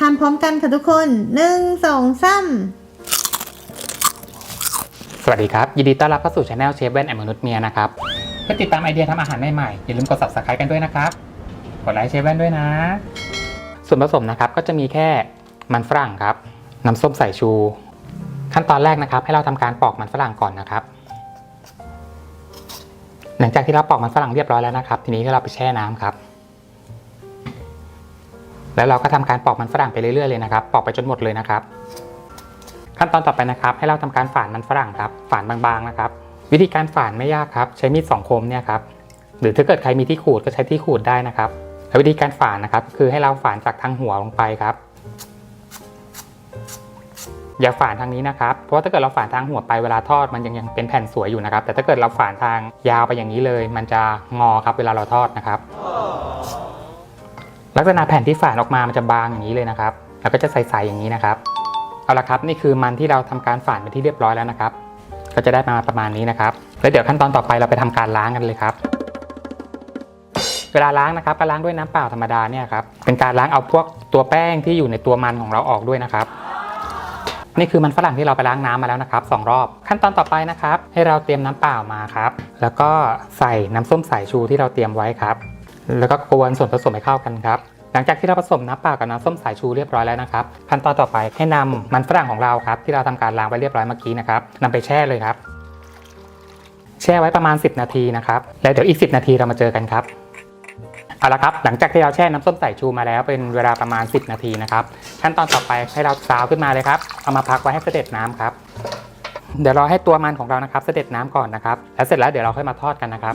ทานพร้อมกันค่ะทุกคนหนึ่งสองสามสวัสดีครับ ยินดีต้อนรับเข้าสู่ช anel เชฟแว่นแอมมนุษย์เมียนะครับเพื่อติดตามไอเดียทำอาหารใหม่ๆอย่าลืมกด subscribe กันด้วยนะครับ กดไลค์เชฟแว่นด้วยนะ ส่วนผสมนะครับก็จะมีแค่มันฝรั่งครับ น้ำส้มสายชู ขั้นตอนแรกนะครับ ให้เราทำการปอกมันฝรั่งก่อนนะครับ หลังจากที่เราปอกมันฝรั่งเรียบร้อยแล้วนะครับ ทีนี้เราไปแช่น้ำครับ แล้วเราก็ทำการปอกมันฝรั่งไปเรื่อยๆเลยนะครับ ปอกไปจนหมดเลยนะครับ ขั้นตอนต่อไปนะครับ ให้เราทำการฝานมันฝรั่งครับ ฝานบางๆนะครับ วิธีการฝานไม่ยากครับ ใช้มีดสองคมเนี่ยครับ หรือถ้าเกิดใครมีที่ขูดก็ใช้ที่ขูดได้นะครับ แล้ววิธีการฝานนะครับ คือให้เราฝานจากทางหัวลงไปครับ อย่าฝานทางนี้นะครับ เพราะว่าถ้าเกิดเราฝานทางหัวไปเวลาทอดมันยังยังเป็นแผ่นสวยอยู่นะครับ แต่ถ้าเกิดเราฝานทางยาวไปอย่างนี้เลย มันจะงอครับเวลาเราทอดนะครับ ลักษณะแผ่นที่ฝานออกมามันจะบางอย่างนี้เลยนะครับ แล้วก็จะใสๆอย่างนี้นะครับ เอาละครับนี่คือมันที่เราทำการฝานไปที่เรียบร้อยแล้วนะครับ ก็จะได้มาประมาณนี้นะครับ แล้วเดี๋ยวขั้นตอนต่อไปเราไปทำการล้างกันเลยครับ เวลาล้างนะครับก็ล้างด้วยน้ำเปล่าธรรมดาเนี่ยครับ เป็นการล้างเอาพวกตัวแป้งที่อยู่ในตัวมันของเราออกด้วยนะครับนี่คือมันฝรั่งที่เราไปล้างน้ำมาแล้วนะครับสองรอบ ขั้นตอนต่อไปนะครับ ให้เราเตรียมน้ำเปล่ามาครับ แล้วก็ใส่น้ำส้มสายชูที่เราเตรียมไว้ครับ แล้วก็กวนส่วนผสมให้เข้ากันครับหลังจากที่เราผสมน้ำเปล่ากับน้ำส้มสายชูเรียบร้อยแล้วนะครับขั้นตอนต่อไปให้นำมันฝรั่งของเราครับที่เราทำการล้างไว้เรียบร้อยเมื่อกี้นะครับนำไปแช่เลยครับ แช่ไว้ประมาณ 10 นาทีนะครับแล้วเดี๋ยวอีก 10 นาทีเรามาเจอกันครับเอาละครับหลังจากที่เราแช่น้ำส้มสายชูมาแล้วเป็นเวลาประมาณ 10 นาทีนะครับขั้นตอนต่อไปให้เราซาวขึ้นมาเลยครับเอามาพักไว้ให้เสด็จน้ำครับ เดี๋ยวรอให้ตัวมันของเรานะครับ เสด็จน้ำก่อนนะครับ แล้วเสร็จแล้วเดี๋ยวเราค่อยมาทอดกันนะครับ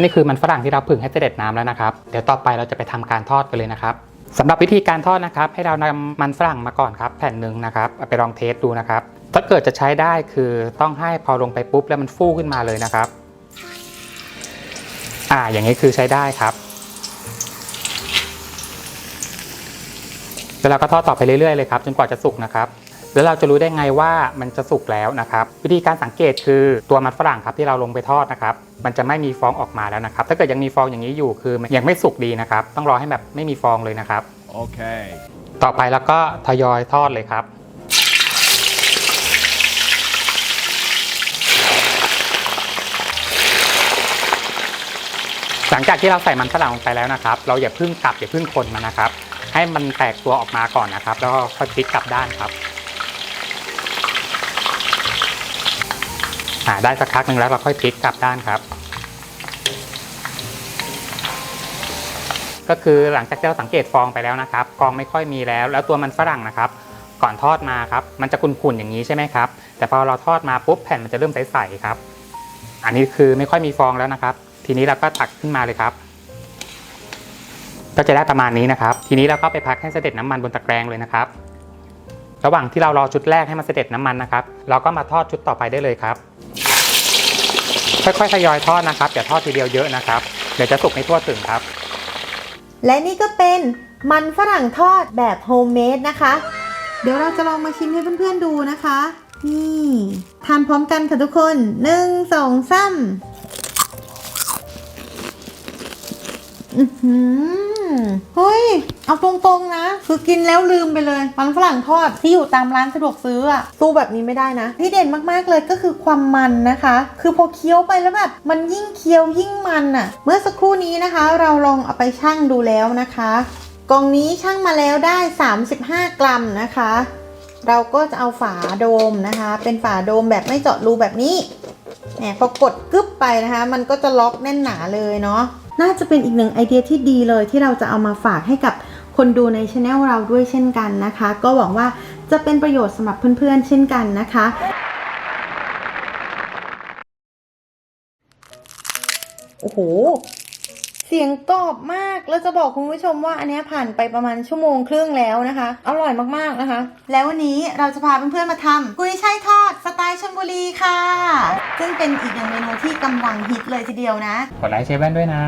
นี่คือมันฝรั่งที่เราผึ่งให้เสด็จน้ำแล้วนะครับ เดี๋ยวต่อไปเราจะไปทำการทอดกันเลยนะครับสำหรับวิธีการทอดนะครับ ให้เรานำมันฝรั่งมาก่อนครับ แผ่นหนึ่งนะครับเอาไปลองเทสดูนะครับ ถ้าเกิดจะใช้ได้คือต้องให้พอลงไปปุ๊บแล้วมันฟูขึ้นมาเลยนะครับ อ่าอย่างนี้คือใช้ได้ครับแล้วเราก็ทอดต่อไปเรื่อยๆเลยครับจนกว่าจะสุกนะครับ แล้วเราจะรู้ได้ไงว่ามันจะสุกแล้วนะครับ วิธีการสังเกตคือตัวมันฝรั่งครับที่เราลงไปทอดนะครับ มันจะไม่มีฟองออกมาแล้วนะครับ ถ้าเกิดยังมีฟองอย่างนี้อยู่คือมันยังไม่สุกดีนะครับ ต้องรอให้แบบไม่มีฟองเลยนะครับ Okay. ต่อไปแล้วก็ทยอยทอดเลยครับหลังจากที่เราใส่มันฝรั่งลงไปแล้วนะครับ เราอย่าเพึ่งกลับอย่าเพึ่งคนมันนะครับ ให้มันแตกตัวออกมาก่อนนะครับ แล้วก็ค่อยพลิกกลับด้านครับ อ่าได้สักพักหนึ่งแล้วเราค่อยพลิกกลับด้านครับ ก็คือหลังจากที่เราสังเกตฟองไปแล้วนะครับฟองไม่ค่อยมีแล้ว แล้วตัวมันฝรั่งนะครับ ก่อนทอดมาครับ มันจะขุ่นๆอย่างนี้ใช่ไหมครับ แต่พอเราทอดมาปุ๊บแผ่นมันจะเริ่มใสๆครับ อันนี้คือไม่ค่อยมีฟองแล้วนะครับ ทีนี้เราก็ตักขึ้นมาเลยครับก็จะได้ประมาณนี้นะครับ ทีนี้เราก็ไปพักให้เสด็จน้ำมันบนตะแกรงเลยนะครับ ระหว่างที่เรารอชุดแรกให้มันเสด็จน้ำมันนะครับ เราก็มาทอดชุดต่อไปได้เลยครับ ค่อยๆทยอยทอดนะครับอย่าทอดทีเดียวเยอะนะครับ เดี๋ยวจะสุกไม่ทั่วถึงครับ และนี่ก็เป็นมันฝรั่งทอดแบบโฮมเมดนะคะ เดี๋ยวเราจะลองมาชิมให้เพื่อนๆดูนะคะ นี่ทานพร้อมกันค่ะทุกคนหนึ่งสองสามอือหือเฮ้ย เอาตรงๆนะ คือกินแล้วลืมไปเลย มันฝรั่งทอดที่อยู่ตามร้านสะดวกซื้ออะสู้แบบนี้ไม่ได้นะ ที่เด่นมากๆเลยก็คือความมันนะคะ คือพอเคี้ยวไปแล้วแบบมันยิ่งเคี้ยวยิ่งมันอะเมื่อสักครู่นี้นะคะ เราลองเอาไปชั่งดูแล้วนะคะกล่องนี้ชั่งมาแล้วได้ 35 กรัมนะคะ เราก็จะเอาฝาโดมนะคะ เป็นฝาโดมแบบไม่เจาะรูแบบนี้แหมพอกดกึบไปนะคะ มันก็จะล็อกแน่นหนาเลยเนาะน่าจะเป็นอีกหนึ่งไอเดียที่ดีเลยที่เราจะเอามาฝากให้กับ คนดูในช anel เราด้วยเช่นกันนะคะ ก็หวังว่าจะเป็นประโยชน์สำหรับเพื่อนๆ เช่นกันนะคะโอ้โห เสียงกรอบมาก แล้วจะบอกคุณผู้ชมว่าอันเนี้ยผ่านไปประมาณชั่วโมงครึ่งแล้วนะคะ อร่อยมากๆนะคะ แล้ววันนี้เราจะพาเพื่อนๆมาทำกุยช่ายทอดสไตล์ชลบุรีค่ะ ซึ่งเป็นอีกหนึ่งเมนูที่กำลังฮิตเลยทีเดียวนะกดไลค์เชฟแว่นด้วยนะ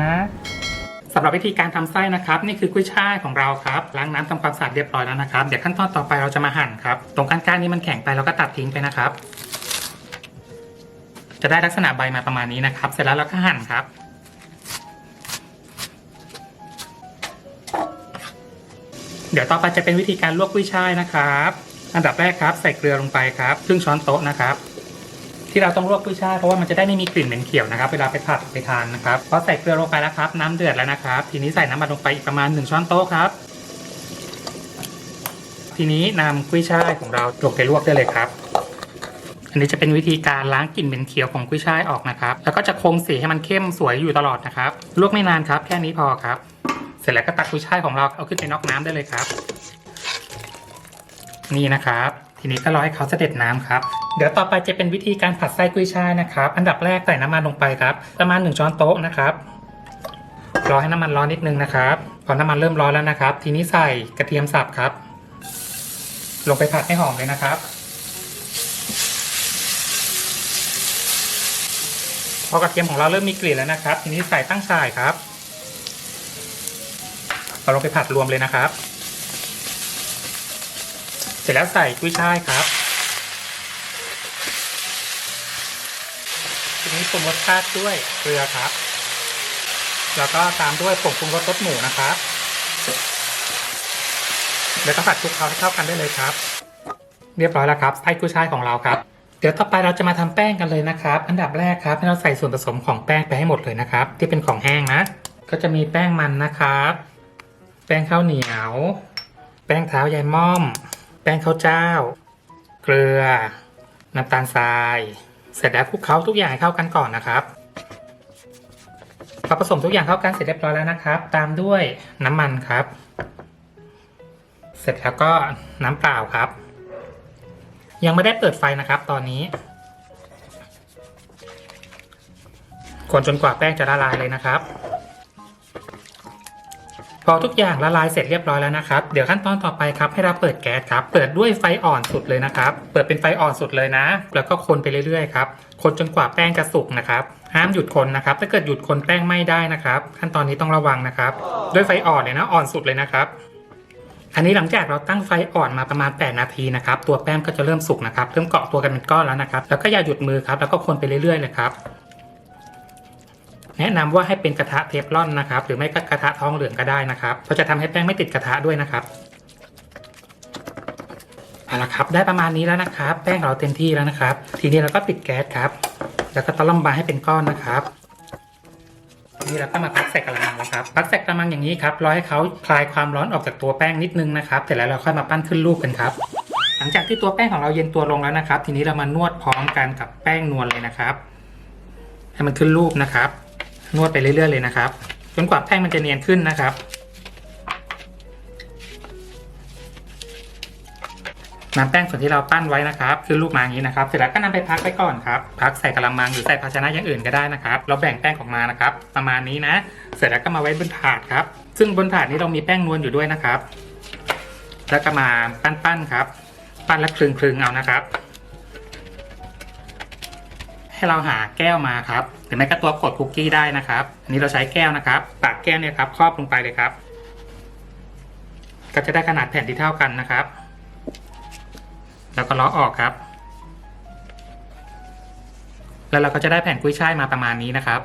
สำหรับวิธีการทำไส้นะครับนี่คือกุ้ยช่ายของเราครับล้างน้ำทำความสะอาดเรียบร้อยแล้วนะครับเดี๋ยวขั้นตอนต่อไปเราจะมาหั่นครับตรงก้านๆนี้มันแข็งไปเราก็ตัดทิ้งไปนะครับ จะได้ลักษณะใบมาประมาณนี้นะครับ เสร็จแล้วเราก็หั่นครับ เดี๋ยวต่อไปจะเป็นวิธีการลวกกุ้ยช่ายนะครับ อันดับแรกครับ ใส่เกลือลงไปครับครึ่งช้อนโต๊ะนะครับ ที่เราต้องลวกกุ้ยช่ายเพราะว่ามันจะได้ไม่มีกลิ่นเหม็นเขียวนะครับเวลาไปผัดไปทานนะครับพอใส่เกลือลงไปแล้วครับ น้ำเดือดแล้วนะครับ ทีนี้ใส่น้ำมันลงไปอีกประมาณ 1 ช้อนโต๊ะครับ ทีนี้นำกุ้ยช่ายของเราลงไปลวกได้เลยครับ อันนี้จะเป็นวิธีการล้างกลิ่นเหม็นเขียวของกุ้ยช่ายออกนะครับ แล้วก็จะคงสีให้มันเข้มสวยอยู่ตลอดนะครับ ลวกไม่นานครับ แค่นี้พอครับ เสร็จแล้วก็ตักกุ้ยช่ายของเราเอาขึ้นไปนอกน้ำได้เลยครับ นี่นะครับ ทีนี้ก็รอให้เขาเสด็จน้ำครับ เดี๋ยวต่อไปจะเป็นวิธีการผัดไส้กุ้ยช่ายนะครับ อันดับแรกใส่น้ำมันลงไปครับ ประมาณ 1 ช้อนโต๊ะนะครับ รอให้น้ำมันร้อนนิดนึงนะครับ พอน้ำมันเริ่มร้อนแล้วนะครับ ทีนี้ใส่กระเทียมสับครับ ลงไปผัดให้หอมเลยนะครับ พอกระเทียมของเราเริ่มมีกลิ่นแล้วนะครับ ทีนี้ใส่ตั้งฉ่ายครับเอาลงไปผัดรวมเลยนะครับ ร็จแล้วใส่กุ้ยช่ายครับทีนี้ปรุงรสชาติด้วยเกลือครับ แล้วก็ตามด้วยผงปรุงรสรสหมูนะครับ แล้วก็ผัดคลุกเคล้าให้เข้ากันได้เลยครับ เรียบร้อยแล้วครับไส้กุ้ยช่ายของเราครับ เดี๋ยวต่อไปเราจะมาทำแป้งกันเลยนะครับ อันดับแรกครับให้เราใส่ส่วนผสมของแป้งไปให้หมดเลยนะครับ ที่เป็นของแห้งนะ ก็จะมีแป้งมันนะครับ แป้งข้าวเหนียว แป้งเท้ายายม่อม ป้งข้าวเจ้า เกลือ น้ำตาลทราย เสร็จแล้วคลุกเคล้าทุกอย่างให้เข้ากันก่อนนะครับพอผสมทุกอย่างเข้ากันเสร็จเรียบร้อยแล้วนะครับ ตามด้วยน้ำมันครับ เสร็จแล้วก็น้ำเปล่าครับ ยังไม่ได้เปิดไฟนะครับตอนนี้คนจนกว่าแป้งจะละลายเลยนะครับ พอทุกอย่างละลายเสร็จเรียบร้อยแล้วนะครับ เดี๋ยวขั้นตอนต่อไปครับให้เราเปิดแก๊สครับ เปิดด้วยไฟอ่อนสุดเลยนะครับ เปิดเป็นไฟอ่อนสุดเลยนะ แล้วก็คนไปเรื่อยๆครับ คนจนกว่าแป้งจะสุกนะครับ ห้ามหยุดคนนะครับ ถ้าเกิดหยุดคนแป้งไม้ได้นะครับ ขั้นตอนนี้ต้องระวังนะครับ ด้วยไฟอ่อนเลยนะ อ่อนสุดเลยนะครับ อันนี้หลังจากเราตั้งไฟอ่อนมาประมาณ 8 นาทีนะครับ ตัวแป้งก็จะเริ่มสุกนะครับ เริ่มเกาะตัวกันเป็นก้อนแล้วนะครับ แล้วก็อย่าหยุดมือครับ แล้วก็คนไปเรื่อยๆเลยครับ แนะนำว่าให้เป็นกระทะเทฟลอนนะครับ หรือไม่ก็กระทะทองเหลืองก็ได้นะครับเพราะจะทำให้แป้งไม่ติดกระทะด้วยนะครับเอาละครับ ได้ประมาณนี้แล้วนะครับ แป้งเราเต็มที่แล้วนะครับ ทีนี้เราก็ปิดแก๊สครับ แล้วก็ตะล่อมบาให้เป็นก้อนนะครับทีนี้เราก็มาพักใส่กระมังแล้วครับ พักใส่กระมังอย่างนี้ครับรอให้เขาคลายความร้อนออกจากตัวแป้งนิดนึงนะครับเสร็จแล้วเราค่อยมาปั้นขึ้นรูปกันครับ หลังจากที่ตัวแป้งของเราเย็นตัวลงแล้วนะครับ ทีนี้เรามานวดพร้อมกันกับแป้งนวลเลยนะครับ ให้มันขึ้นรูปนะครับ นวดไปเรื่อยๆเลยนะครับจนกว่าแป้งมันจะเนียนขึ้นนะครับ นำแป้งส่วนที่เราปั้นไว้นะครับคือลูกมาอย่างนี้นะครับ เสร็จแล้วก็นำไปพักไว้ก่อนครับพักใส่กระมังหรือใส่ภาชนะอย่างอื่นก็ได้นะครับ เราแบ่งแป้งออกมานะครับ ประมาณนี้นะ เสร็จแล้วก็มาไว้บนถาดครับ ซึ่งบนถาดนี้เรามีแป้งนวลอยู่ด้วยนะครับ แล้วก็มาปั้นๆครับ ปั้นและคลึงๆเอานะครับ ให้เราหาแก้วมาครับหรือไม่ก็ตัวกดคุกกี้ได้นะครับ อันนี้เราใช้แก้วนะครับปากแก้วเนี่ยครับครอบลงไปเลยครับ ก็จะได้ขนาดแผ่นที่เท่ากันนะครับ แล้วก็ล้อออกครับ แล้วเราก็จะได้แผ่นกุ้ยช่ายมาประมาณนี้นะครับ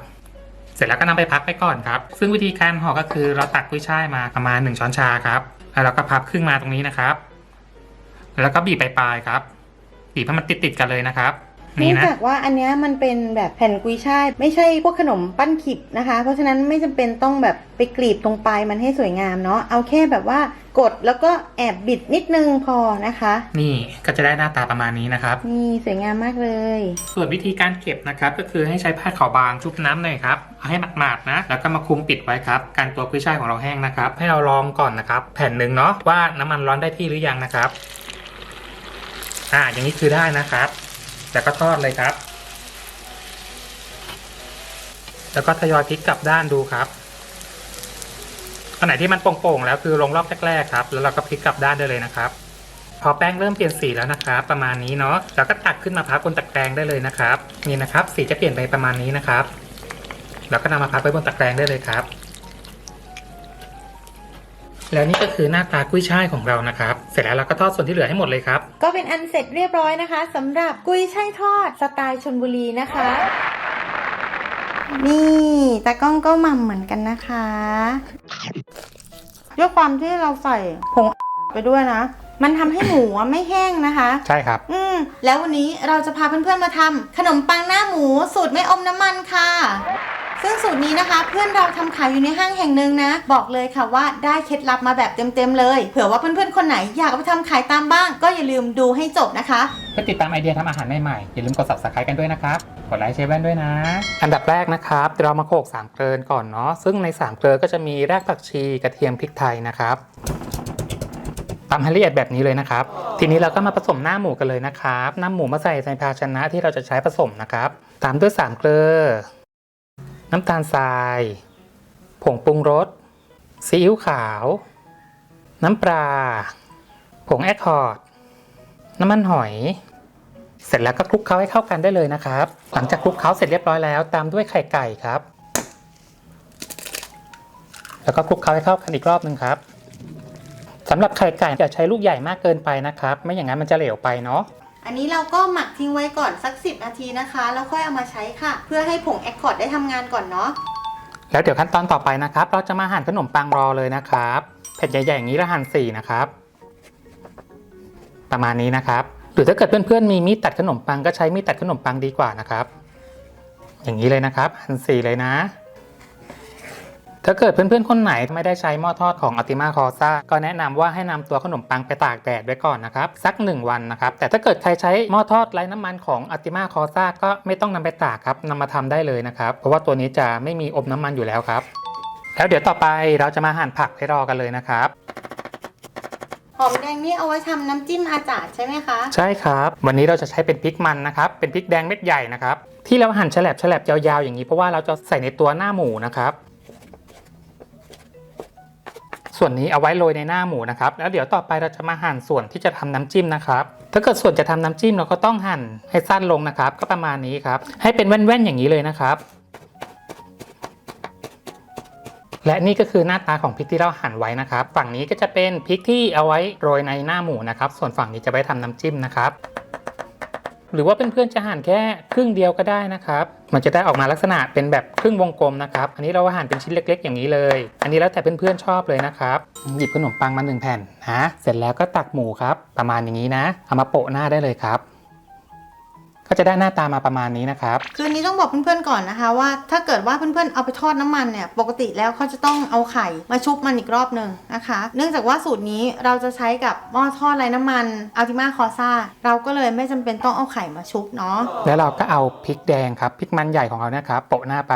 เสร็จแล้วก็นำไปพักไปก่อนครับ ซึ่งวิธีการห่อก็คือเราตักกุ้ยช่ายมาประมาณ 1 ช้อนชาครับแล้วเราก็พับครึ่งมาตรงนี้นะครับ แล้วก็บีบปลายๆครับบีบให้มันติดๆกันเลยนะครับ เนื่นี่องนะจากว่าอันเนี้ยมันเป็นแบบแผ่นกุยช่ายไม่ใช่พวกขนมปั้นขิบนะคะ เพราะฉะนั้นไม่จำเป็นต้องแบบไปกรีบตรงปลายมันให้สวยงามเนาะเอาแค่แบบว่ากดแล้วก็แอบบิดนิดนึงพอนะคะ นี่ก็จะได้หน้าตาประมาณนี้นะครับนี่สวยงามมากเลย ส่วนวิธีการเก็บนะครับ ก็คือให้ใช้ผ้าขาวบางชุบน้ำหน่อยครับเอาให้หมาดๆนะ แล้วก็มาคลุมปิดไว้ครับ การตัวกุ้ยช่ายของเราแห้งนะครับ ให้เราลองก่อนนะครับ แผ่นหนึ่งเนาะว่าน้ำมันร้อนได้ที่หรือยังนะครับ อ่าอย่างนี้คือได้นะครับ แล้วก็ทอดเลยครับ แล้วก็ทยอยพลิกกลับด้านดูครับอันไหนที่มันโป่งๆแล้วคือลงรอบแรกๆครับ แล้วเราก็พลิกกลับด้านได้เลยนะครับ พอแป้งเริ่มเปลี่ยนสีแล้วนะครับ ประมาณนี้เนาะเราก็ตักขึ้นมาพักบนตะแกรงได้เลยนะครับ นี่นะครับ สีจะเปลี่ยนไปประมาณนี้นะครับเราก็นำมาพักไว้บนตะแกรงได้เลยครับ แล้วนี่ก็คือหน้าตากุ้ยช่ายของเรานะครับ เสร็จแล้วเราก็ทอดส่วนที่เหลือให้หมดเลยครับ ก็เป็นอันเสร็จเรียบร้อยนะคะสำหรับกุยช่ายทอดสไตล์ชนบุรีนะคะ นี่ตากล้องก็หม่ำเหมือนกันนะคะด้วยความที่เราใส่ผงไปด้วยนะ มันทำให้หมูอะไม่แห้งนะคะ ใช่ครับ อืมแล้ววันนี้เราจะพาเพื่อนๆมาทำขนมปังหน้าหมูสูตรไม่อมน้ำมันค่ะ ซึ่งสูตรนี้นะคะ เพื่อนเราทำขายอยู่ในห้างแห่งหนึ่งนะ บอกเลยค่ะว่าได้เคล็ดลับมาแบบเต็มๆเลย เผื่อว่าเพื่อนๆคนไหนอยากเอาไปทำขายตามบ้าง ก็อย่าลืมดูให้จบนะคะเพื่อติดตามไอเดียทำอาหารใหม่ๆอย่าลืมกด subscribe กันด้วยนะครับกดไลค์เชฟแว่นด้วยนะ อันดับแรกนะครับเรามาโขลกสามเกลือก่อนเนาะซึ่งในสามเกลือก็จะมีรากผักชีกระเทียมพริกไทยนะครับตำให้ละเอียดแบบนี้เลยนะครับ ทีนี้เราก็มาผสมหน้าหมูกันเลยนะครับนำหมูมาใส่ในภาชนะที่เราจะใช้ผสมนะครับ ตามด้วยสามเกลือ น้ำตาลทราย ผงปรุงรส ซีอิ๊วขาว น้ำปลา ผงแอคคอร์ด น้ำมันหอย เสร็จแล้วก็คลุกเคล้าให้เข้ากันได้เลยนะครับ หลังจากคลุกเคล้าเสร็จเรียบร้อยแล้ว ตามด้วยไข่ไก่ครับ แล้วก็คลุกเคล้าให้เข้ากันอีกรอบหนึ่งครับสำหรับไข่ไก่อย่าใช้ลูกใหญ่มากเกินไปนะครับ ไม่อย่างนั้นมันจะเหลวไปเนาะ อันนี้เราก็หมักทิ้งไว้ก่อนสัก 10 นาทีนะคะ แล้วค่อยเอามาใช้ค่ะ เพื่อให้ผงแอคคอร์ดได้ทำงานก่อนเนาะ แล้วเดี๋ยวขั้นตอนต่อไปนะครับ เราจะมาหั่นขนมปังรอเลยนะครับแผ่นใหญ่ๆอย่างนี้แล้วหั่นสี่นะครับ ประมาณนี้นะครับ หรือถ้าเกิดเพื่อนๆมีมีดตัดขนมปังก็ใช้มีดตัดขนมปังดีกว่านะครับ อย่างนี้เลยนะครับ หั่นสี่เลยนะ ถ้าเกิดเพื่อนๆ คนไหนไม่ได้ใช้หม้อทอดของอัติมาคอซ่าก็แนะนำว่าให้นำตัวขนมปังไปตากแดดไว้ก่อนนะครับ สัก 1 วันนะครับ แต่ถ้าเกิดใครใช้หม้อทอดไร้น้ำมันของอัติมาคอซ่าก็ไม่ต้องนำไปตากครับนำมาทำได้เลยนะครับ เพราะว่าตัวนี้จะไม่มีอมน้ำมันอยู่แล้วครับ แล้วเดี๋ยวต่อไปเราจะมาหั่นผักให้รอกันเลยนะครับหอมแดงนี่เอาไว้ทำน้ำจิ้มอาจารย์ใช่ไหมคะ ใช่ครับ วันนี้เราจะใช้เป็นพริกมันนะครับ เป็นพริกแดงเม็ดใหญ่นะครับ ที่เราหั่นแฉลบแฉลบยาวๆอย่างนี้เพราะว่าเราจะใส่ในตัวหน้าหมูนะครับ ส่วนนี้เอาไว้โรยในหน้าหมูนะครับ แล้วเดี๋ยวต่อไปเราจะมาหั่นส่วนที่จะทำน้ำจิ้มนะครับ ถ้าเกิดส่วนจะทำน้ำจิ้มเราก็ต้องหั่นให้สั้นลงนะครับ ก็ประมาณนี้ครับ ให้เป็นแว่นๆอย่างนี้เลยนะครับและนี่ก็คือหน้าตาของพริกที่เราหั่นไว้นะครับ ฝั่งนี้ก็จะเป็นพริกที่เอาไว้โรยในหน้าหมูนะครับ ส่วนฝั่งนี้จะไว้ทำน้ำจิ้มนะครับ หรือว่าเพื่อนๆจะหั่นแค่ครึ่งเดียวก็ได้นะครับ มันจะได้ออกมาลักษณะเป็นแบบครึ่งวงกลมนะครับ อันนี้เราหั่นเป็นชิ้นเล็ก ๆ อย่างนี้เลย อันนี้แล้วแต่เพื่อนๆชอบเลยนะครับ หยิบขนมปังมาหนึ่งแผ่นนะ เสร็จแล้วก็ตักหมูครับ ประมาณอย่างนี้นะ เอามาโปะหน้าได้เลยครับ ก็จะได้หน้าตามาประมาณนี้นะครับ คืออันนี้ต้องบอกเพื่อนๆก่อนนะคะว่าถ้าเกิดว่าเพื่อนๆเอาไปทอดน้ำมันเนี่ยปกติแล้วเขาจะต้องเอาไข่มาชุบมันอีกรอบหนึ่งนะคะ เนื่องจากว่าสูตรนี้เราจะใช้กับหม้อทอดไร้น้ำมันอัลติมาคอซ่าเราก็เลยไม่จำเป็นต้องเอาไข่มาชุบเนาะแล้วเราก็เอาพริกแดงครับพริกมันใหญ่ของเราเนี่ยครับโปะหน้าไป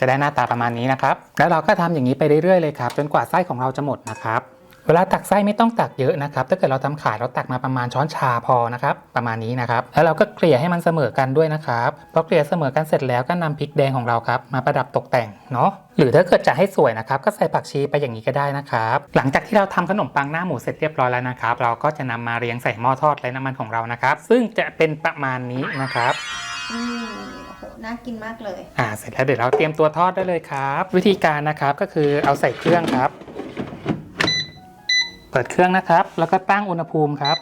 จะได้หน้าตาประมาณนี้นะครับแล้วเราก็ทำอย่างนี้ไปเรื่อยๆเลยครับจนกว่าไส้ของเราจะหมดนะครับ เวลาตักไส้ไม่ต้องตักเยอะนะครับ ถ้าเกิดเราทำขายเราตักมาประมาณช้อนชาพอนะครับ ประมาณนี้นะครับ แล้วเราก็เกลี่ยให้มันเสมอกันด้วยนะครับพอเกลี่ยเสมอกันเสร็จแล้วก็นำพริกแดงของเราครับมาประดับตกแต่งเนาะหรือถ้าเกิดจะให้สวยนะครับ ก็ใส่ผักชีไปอย่างนี้ก็ได้นะครับ หลังจากที่เราทำขนมปังหน้าหมูเสร็จเรียบร้อยแล้วนะครับ เราก็จะนำมาเรียงใส่หม้อทอดไร้น้ำมันของเรานะครับ ซึ่งจะเป็นประมาณนี้นะครับอืมโอ้โหน่ากินมากเลย อ่า เสร็จแล้วเดี๋ยวเราเตรียมตัวทอดได้เลยครับ วิธีการนะครับก็คือเอาใส่เครื่องครับเปิดเครื่องนะครับ แล้วก็ตั้งอุณหภูมิครับ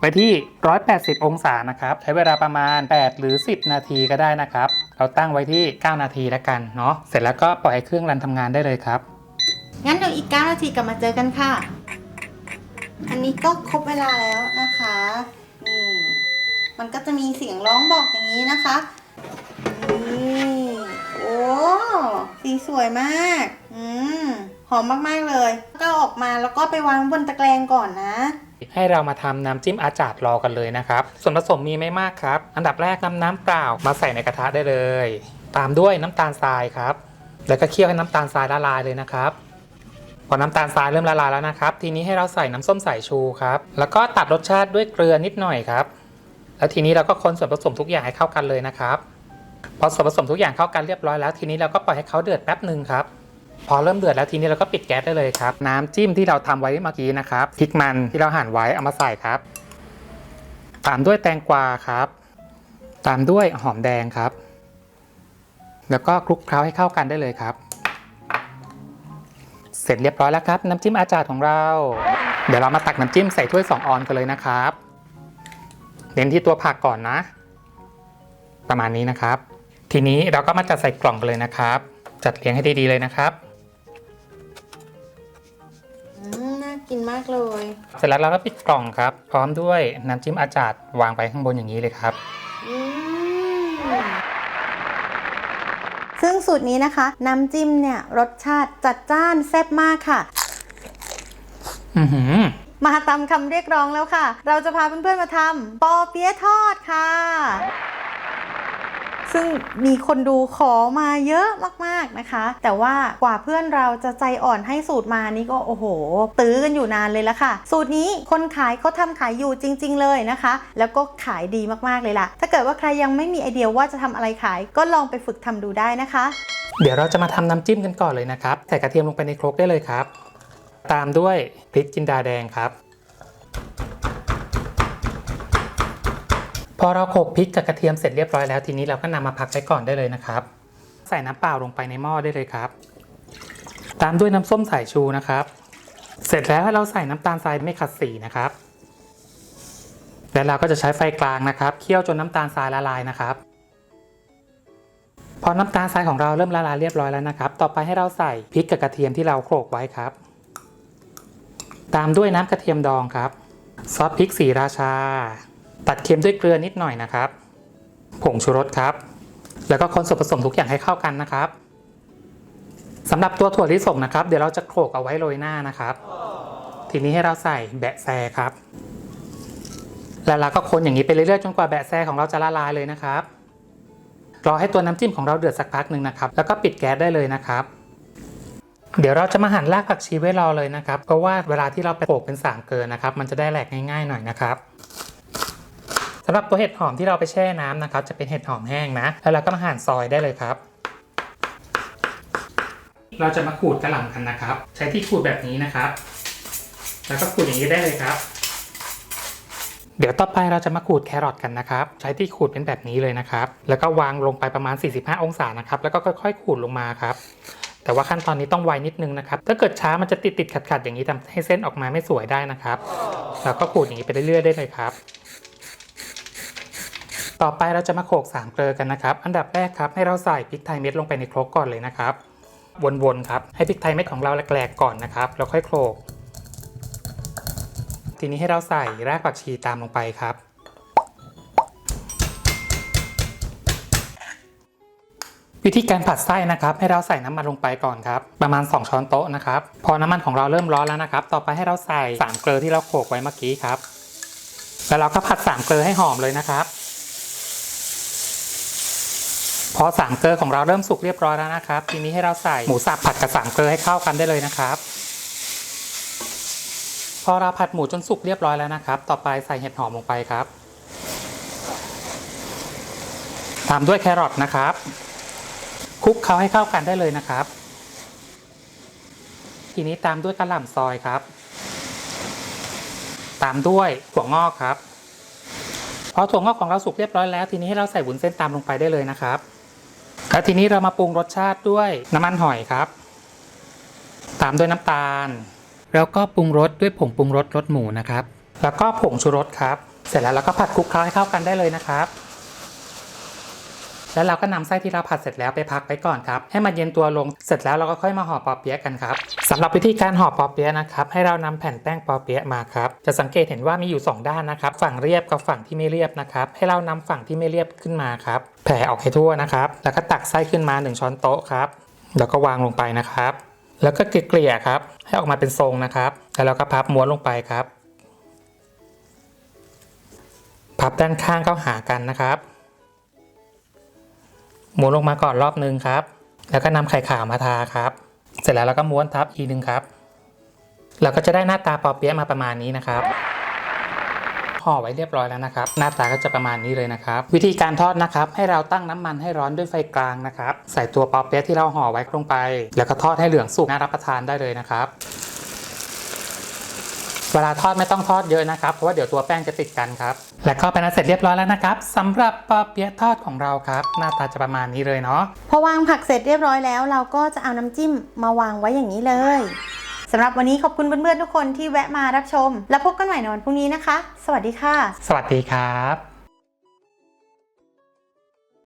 ไปที่ 180 องศานะครับ ใช้เวลาประมาณ 8 หรือ 10 นาทีก็ได้นะครับ เราตั้งไว้ที่ 9 นาทีแล้วกันเนาะ เสร็จแล้วก็ปล่อยให้เครื่องรันทำงานได้เลยครับ งั้นเดี๋ยวอีก 9 นาทีกลับมาเจอกันค่ะ อันนี้ก็ครบเวลาแล้วนะคะนี่มันก็จะมีเสียงร้องบอกอย่างนี้นะคะนี่โอ้สีสวยมาก อืม อมมากๆเลย ก็ออกมาแล้วก็ไปวางบนตะแกรงก่อนนะให้เรามาทำน้ำจิ้มอาจาดรอกันเลยนะครับ ส่วนผสมมีไม่มากครับ อันดับแรกนำน้ำเปล่ามาใส่ในกระทะได้เลย ตามด้วยน้ำตาลทรายครับ แล้วก็เคี่ยวให้น้ำตาลทรายละลายเลยนะครับ พอน้ำตาลทรายเริ่มละลายแล้วนะครับ ทีนี้ให้เราใส่น้ำส้มสายชูครับ แล้วก็ตัดรสชาติด้วยเกลือนิดหน่อยครับ แล้วทีนี้เราก็คนส่วนผสมทุกอย่างให้เข้ากันเลยนะครับ พอส่วนผสมทุกอย่างเข้ากันเรียบร้อยแล้ว ทีนี้เราก็ปล่อยให้เขาเดือดแป๊บหนึ่งครับ พอเริ่มเดือดแล้วทีนี้เราก็ปิดแก๊สได้เลยครับ น้ำจิ้มที่เราทำไว้เมื่อกี้นะครับพริกมันที่เราหั่นไว้เอามาใส่ครับ ตามด้วยแตงกวาครับ ตามด้วยหอมแดงครับ แล้วก็คลุกเคล้าให้เข้ากันได้เลยครับ เสร็จเรียบร้อยแล้วครับ น้ำจิ้มอาจารย์ของเรา เดี๋ยวเรามาตักน้ำจิ้มใส่ถ้วย 2 ออนกันเลยนะครับเน้นที่ตัวผักก่อนนะ ประมาณนี้นะครับ ทีนี้เราก็มาจัดใส่กล่องกันเลยนะครับ จัดเรียงให้ดีๆเลยนะครับ กินมากเลย เสร็จแล้วเราก็ปิดกล่องครับ พร้อมด้วยน้ำจิ้มอาจารย์วางไปข้างบนอย่างนี้เลยครับ อืม ซึ่งสูตรนี้นะคะ น้ำจิ้มเนี่ยรสชาติจัดจ้านแซ่บมากค่ะ อือหือ มาตามคำเรียกร้องแล้วค่ะ เราจะพาเพื่อนๆมาทำปอเปี๊ยะทอดค่ะ ซึ่งมีคนดูขอมาเยอะมากๆนะคะ แต่ว่ากว่าเพื่อนเราจะใจอ่อนให้สูตรมานี่ก็โอ้โห ตื้อกันอยู่นานเลยละค่ะ สูตรนี้คนขายเขาทำขายอยู่จริง ๆ เลยนะคะ แล้วก็ขายดีมากๆเลยล่ะ ถ้าเกิดว่าใครยังไม่มีไอเดียว่าจะทำอะไรขาย ก็ลองไปฝึกทำดูได้นะคะ เดี๋ยวเราจะมาทำน้ำจิ้มกันก่อนเลยนะครับ ใส่กระเทียมลงไปในครกได้เลยครับ ตามด้วยพริกจินดาแดงครับ อเราโขลกพริกกับกระเทียมเสร็จเรียบร้อยแล้วทีนี้เราก็นำมาพักไว้ก่อนได้เลยนะครับ ใส่น้ำเปล่าลงไปในหม้อได้เลยครับ ตามด้วยน้ำส้มสายชูนะครับ เสร็จแล้วเราใส่น้ำตาลทรายไม่ขัดสีนะครับ แล้วเราก็จะใช้ไฟกลางนะครับเคี่ยวจนน้ำตาลทรายละลายนะครับพอน้ำตาลทรายของเราเริ่มละลายเรียบร้อยแล้วนะครับ ต่อไปให้เราใส่พริกกับกระเทียมที่เราโขลกไว้ครับ ตามด้วยน้ำกระเทียมดองครับ ซอสพริกสีราชา ตัดเค็มด้วยเกลือนิดหน่อยนะครับ ผงชูรสครับ แล้วก็คนส่วนผสมทุกอย่างให้เข้ากันนะครับสำหรับตัวถั่วลิสงนะครับ เดี๋ยวเราจะโขลกเอาไว้โรยหน้านะครับ ทีนี้ให้เราใส่แบะแซครับ แล้วเราก็คนอย่างนี้ไปเรื่อยๆจนกว่าแบะแซของเราจะละลายเลยนะครับ รอให้ตัวน้ำจิ้มของเราเดือดสักพักหนึ่งนะครับ แล้วก็ปิดแก๊สได้เลยนะครับ เดี๋ยวเราจะมาหั่นรากผักชีไว้รอเลยนะครับ เพราะว่าเวลาที่เราไปโขลกเป็นสามเกลือนะครับ มันจะได้แหลกง่ายๆหน่อยนะครับ สำหรับตัวเห็ดหอมที่เราไปแช่น้ำนะครับ จะเป็นเห็ดหอมแห้งนะ แล้วเราก็มาหั่นซอยได้เลยครับ เราจะมาขูดกระหล่ำกันนะครับ ใช้ที่ขูดแบบนี้นะครับ แล้วก็ขูดอย่างนี้ได้เลยครับ เดี๋ยวต่อไปเราจะมาขูดแครอทกันนะครับ ใช้ที่ขูดเป็นแบบนี้เลยนะครับ แล้วก็วางลงไปประมาณ 45 องศานะครับ แล้วก็ค่อยๆ ขูดลงมาครับแต่ว่าขั้นตอนนี้ต้องไวนิดนึงนะครับ ถ้าเกิดช้ามันจะติดติดขัดขัดๆอย่างนี้ทำให้เส้นออกมาไม่สวยได้นะครับ แล้วก็ขูดอย่างนี้ไปเรื่อยๆได้เลยครับ ต่อไปเราจะมาโขลกสามเกลือกันนะครับ อันดับแรกครับให้เราใส่พริกไทยเม็ดลงไปในครกก่อนเลยนะครับ วนๆครับให้พริกไทยเม็ดของเราแหลกๆก่อนนะครับแล้วค่อยโขลก ทีนี้ให้เราใส่รากผักชีตามลงไปครับ วิธีการผัดไส้นะครับ ให้เราใส่น้ำมันลงไปก่อนครับ ประมาณ 2 ช้อนโต๊ะนะครับ พอน้ำมันของเราเริ่มร้อนแล้วนะครับ ต่อไปให้เราใส่สามเกลือที่เราโขลกไว้เมื่อกี้ครับ แล้วเราก็ผัดสามเกลือให้หอมเลยนะครับ พอสามเกลือของเราเริ่มสุกเรียบร้อยแล้วนะครับ ทีนี้ให้เราใส่หมูสับผัดกับสามเกลือให้เข้ากันได้เลยนะครับ พอเราผัดหมูจนสุกเรียบร้อยแล้วนะครับ ต่อไปใส่เห็ดหอมลงไปครับตามด้วยแครอทนะครับ คลุกเคล้าให้เข้ากันได้เลยนะครับ ทีนี้ตามด้วยกระหล่ำซอยครับ ตามด้วยถั่วงอกครับพอถั่วงอกของเราสุกเรียบร้อยแล้ว ทีนี้ให้เราใส่วุ้นเส้นตามลงไปได้เลยนะครับ แล้วทีนี้เรามาปรุงรสชาติด้วยน้ำมันหอยครับ ตามด้วยน้ำตาล แล้วก็ปรุงรสด้วยผงปรุงรสรสหมูนะครับ แล้วก็ผงชูรสครับ เสร็จแล้วเราก็ผัดคลุกเคล้าให้เข้ากันได้เลยนะครับ แล้วเราก็นำไส้ที่เราผัดเสร็จแล้วไปพักไว้ก่อนครับ ให้มันเย็นตัวลง เสร็จแล้วเราก็ค่อยมาห่อปอเปี๊ยะกันครับสำหรับวิธีการห่อปอเปี๊ยะนะครับ ให้เรานำแผ่นแป้งปอเปี๊ยะมาครับ จะสังเกตเห็นว่ามีอยู่ 2 ด้านนะครับ ฝั่งเรียบกับฝั่งที่ไม่เรียบนะครับ ให้เรานำฝั่งที่ไม่เรียบขึ้นมาครับ แผ่ออกให้ทั่วนะครับ แล้วก็ตักไส้ขึ้นมา 1 ช้อนโต๊ะครับ แล้วก็วางลงไปนะครับ แล้วก็เกลี่ยครับ ให้ออกมาเป็นทรงนะครับ แล้วเราก็พับม้วนลงไปครับ พับด้านข้างเข้าหากันนะครับ หมุนลงมาก่อนรอบนึงครับ แล้วก็นำไข่ขาวมาทาครับ เสร็จแล้วเราก็ม้วนทับอีกนึงครับ เราก็จะได้หน้าตาปอเปี๊ยะมาประมาณนี้นะครับห่อไว้เรียบร้อยแล้วนะครับ หน้าตาก็จะประมาณนี้เลยนะครับ วิธีการทอดนะครับ ให้เราตั้งน้ำมันให้ร้อนด้วยไฟกลางนะครับ ใส่ตัวปอเปี๊ยะที่เราห่อไว้ลงไป แล้วก็ทอดให้เหลืองสุกน่ารับประทานได้เลยนะครับ เวลาทอดไม่ต้องทอดเยอะนะครับ เพราะว่าเดี๋ยวตัวแป้งจะติดกันครับ และก็เป็นอันเสร็จเรียบร้อยแล้วนะครับสำหรับปอเปี๊ยะทอดของเราครับ หน้าตาจะประมาณนี้เลยเนาะพอวางผักเสร็จเรียบร้อยแล้ว เราก็จะเอาน้ำจิ้มมาวางไว้อย่างนี้เลยสำหรับวันนี้ขอบคุณเพื่อนๆทุกคนที่แวะมารับชม แล้วพบกันใหม่ในวันพรุ่งนี้นะคะ สวัสดีค่ะ สวัสดีครับ